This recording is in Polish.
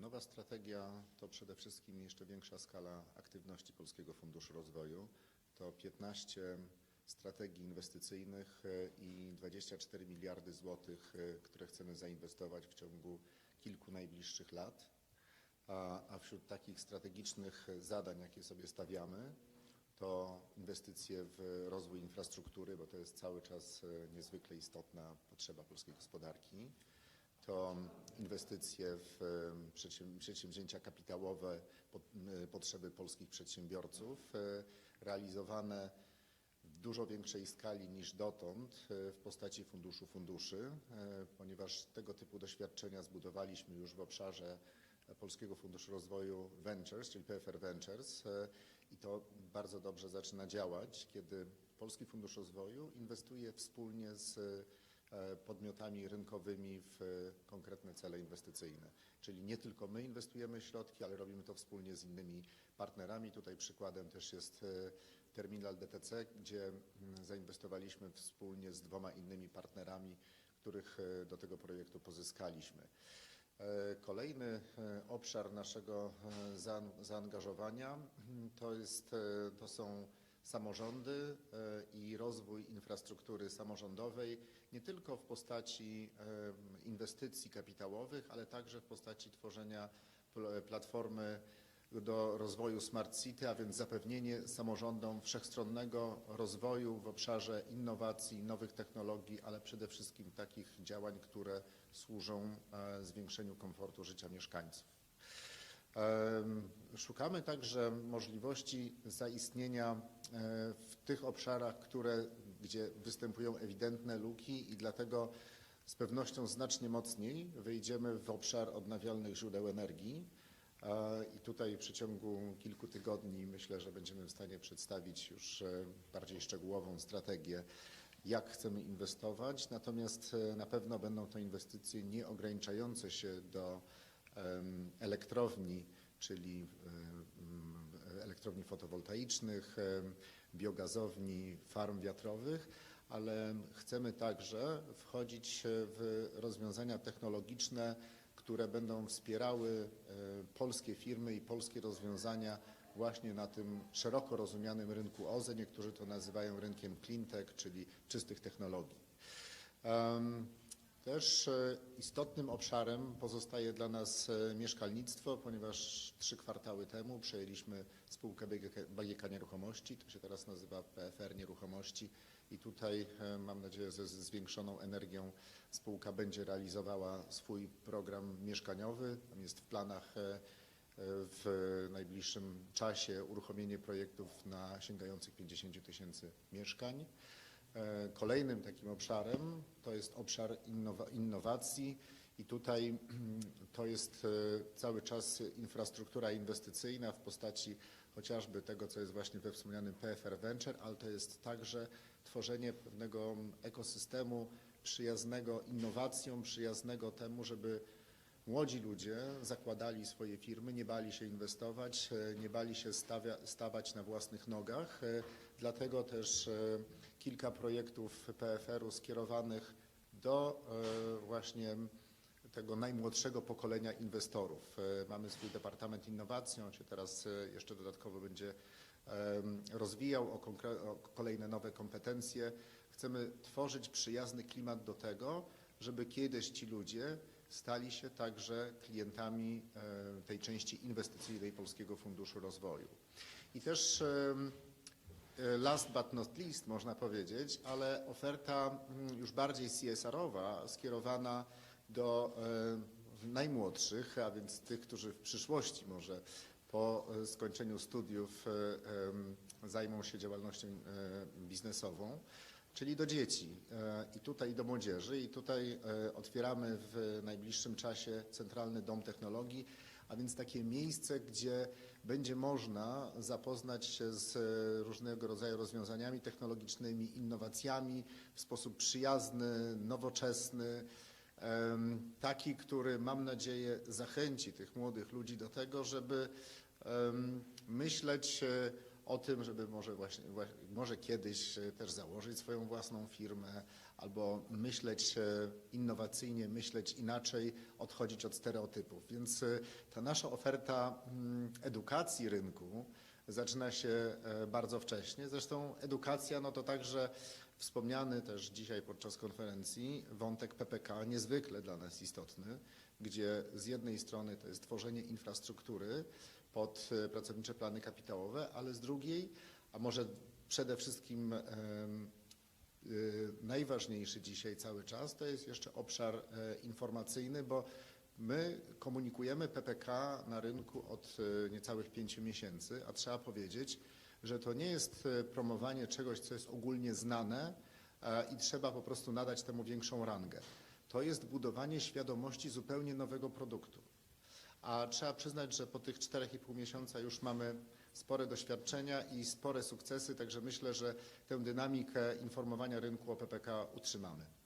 Nowa strategia to przede wszystkim jeszcze większa skala aktywności Polskiego Funduszu Rozwoju. To 15 strategii inwestycyjnych e, i 24 miliardy złotych, e, które chcemy zainwestować w ciągu kilku najbliższych lat. A, a wśród takich strategicznych zadań, jakie sobie stawiamy, to inwestycje w rozwój infrastruktury, bo to jest cały czas e, niezwykle istotna potrzeba polskiej gospodarki. To inwestycje w przedsięw- przedsięwzięcia kapitałowe, po- potrzeby polskich przedsiębiorców, e, realizowane w dużo większej skali niż dotąd e, w postaci funduszu funduszy, e, ponieważ tego typu doświadczenia zbudowaliśmy już w obszarze Polskiego Funduszu Rozwoju Ventures, czyli PFR Ventures i to bardzo dobrze zaczyna działać, kiedy Polski Fundusz Rozwoju inwestuje wspólnie z podmiotami rynkowymi w e, konkretne cele inwestycyjne. Czyli nie tylko my inwestujemy środki, ale robimy to wspólnie z innymi partnerami. Tutaj przykładem też jest e, terminal DTC, gdzie zainwestowaliśmy wspólnie z dwoma innymi partnerami, których e, do tego projektu pozyskaliśmy. E, Kolejny e, obszar naszego e, zaan- zaangażowania mm, to, jest, e, to są samorządy e, i rozwój infrastruktury samorządowej, nie tylko w postaci e, inwestycji kapitałowych, ale także w postaci tworzenia pl- platformy do rozwoju Smart City, a więc zapewnienie samorządom wszechstronnego rozwoju w obszarze innowacji, nowych technologii, ale przede wszystkim takich działań, które służą e, zwiększeniu komfortu życia mieszkańców. Szukamy także możliwości zaistnienia e, w tych obszarach, które, gdzie występują ewidentne luki i dlatego z pewnością znacznie mocniej wejdziemy w obszar odnawialnych źródeł energii. E, I tutaj w przeciągu kilku tygodni myślę, że będziemy w stanie przedstawić już e, bardziej szczegółową strategię, jak chcemy inwestować. Natomiast na pewno będą to inwestycje nie ograniczające się do elektrowni, czyli elektrowni fotowoltaicznych, biogazowni, farm wiatrowych, ale chcemy także wchodzić w rozwiązania technologiczne, które będą wspierały e, polskie firmy i polskie rozwiązania właśnie na tym szeroko rozumianym rynku OZE. Niektórzy to nazywają rynkiem cleantech, czyli czystych technologii. Też e, istotnym obszarem pozostaje dla nas e, mieszkalnictwo, ponieważ trzy kwartały temu przejęliśmy spółkę BGK Nieruchomości, to się teraz nazywa PFR Nieruchomości i tutaj e, mam nadzieję, ze zwiększoną energią spółka będzie realizowała swój program mieszkaniowy. Tam jest w planach w najbliższym czasie uruchomienie projektów na sięgających 50 tysięcy mieszkań. E, Kolejnym takim obszarem to jest obszar innowa- innowacji i tutaj to jest e, cały czas infrastruktura inwestycyjna w postaci chociażby tego, co jest właśnie we wspomnianym PFR Venture, ale to jest także tworzenie pewnego ekosystemu przyjaznego innowacjom, przyjaznego temu, żeby Młodzi ludzie zakładali swoje firmy, nie bali się inwestować, e, nie bali się stawia, stawać na własnych nogach. e, Dlatego też e, kilka projektów PFR-u skierowanych do właśnie tego najmłodszego pokolenia inwestorów. Mamy swój Departament Innowacji, on się teraz jeszcze dodatkowo będzie rozwijał o, o kolejne nowe kompetencje. Chcemy tworzyć przyjazny klimat do tego, żeby kiedyś ci ludzie stali się także klientami e, tej części inwestycyjnej Polskiego Funduszu Rozwoju. I też em, e, last but not least można powiedzieć, ale oferta mm, już bardziej CSR-owa skierowana do e, najmłodszych, a więc tych, którzy w przyszłości może po e, skończeniu studiów e, zajmą się działalnością e, biznesową, czyli do dzieci e, i tutaj do młodzieży. I tutaj e, otwieramy w najbliższym czasie Centralny Dom Technologii, a więc takie miejsce, gdzie będzie można zapoznać się z e, różnego rodzaju rozwiązaniami technologicznymi, innowacjami w sposób przyjazny, nowoczesny, taki, który mam nadzieję zachęci tych młodych ludzi do tego, żeby myśleć o tym, żeby może właśnie, wła- może kiedyś e, też założyć swoją własną firmę albo myśleć e, innowacyjnie, myśleć inaczej, odchodzić od stereotypów. Więc e, ta nasza oferta mm, edukacji rynku zaczyna się bardzo wcześnie. Zresztą edukacja no to także wspomniany też dzisiaj podczas konferencji wątek PPK, niezwykle dla nas istotny, gdzie z jednej strony to jest tworzenie infrastruktury pod e, pracownicze plany kapitałowe, ale z drugiej, a może przede wszystkim y, najważniejszy dzisiaj cały czas, to jest jeszcze obszar e, informacyjny, bo my komunikujemy PPK na rynku od e, niecałych pięciu miesięcy, a trzeba powiedzieć, że to nie jest e, promowanie czegoś, co jest ogólnie znane e, i trzeba po prostu nadać temu większą rangę. To jest budowanie świadomości zupełnie nowego produktu. A trzeba przyznać, że po tych 4,5 miesiąca już mamy spore doświadczenia i spore sukcesy, także myślę, że tę dynamikę informowania rynku o PPK utrzymamy.